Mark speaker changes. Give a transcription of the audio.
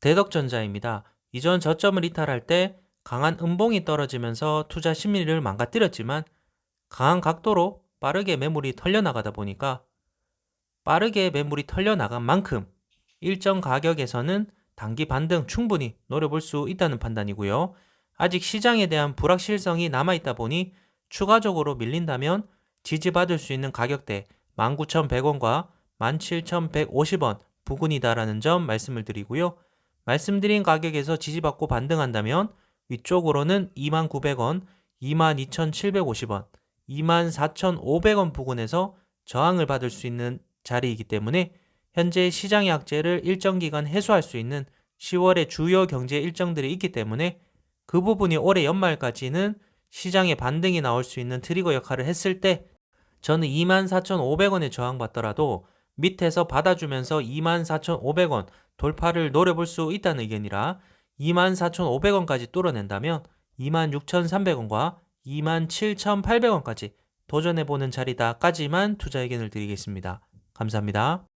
Speaker 1: 대덕전자입니다. 이전 저점을 이탈할 때 강한 음봉이 떨어지면서 투자 심리를 망가뜨렸지만 강한 각도로 빠르게 매물이 털려나가다 보니까 빠르게 매물이 털려나간 만큼 일정 가격에서는 단기 반등 충분히 노려볼 수 있다는 판단이고요. 아직 시장에 대한 불확실성이 남아있다 보니 추가적으로 밀린다면 지지받을 수 있는 가격대 19,100원과 17,150원 부근이다라는 점 말씀을 드리고요. 말씀드린 가격에서 지지받고 반등한다면 위쪽으로는 29,000원, 22,750원, 24,500원 부근에서 저항을 받을 수 있는 자리이기 때문에 현재 시장의 악재를 일정 기간 해소할 수 있는 10월의 주요 경제 일정들이 있기 때문에 그 부분이 올해 연말까지는 시장에 반등이 나올 수 있는 트리거 역할을 했을 때 저는 24,500원에 저항받더라도 밑에서 받아주면서 24,500원 돌파를 노려볼 수 있다는 의견이라 24,500원까지 뚫어낸다면 26,300원과 27,800원까지 도전해보는 자리다까지만 투자 의견을 드리겠습니다. 감사합니다.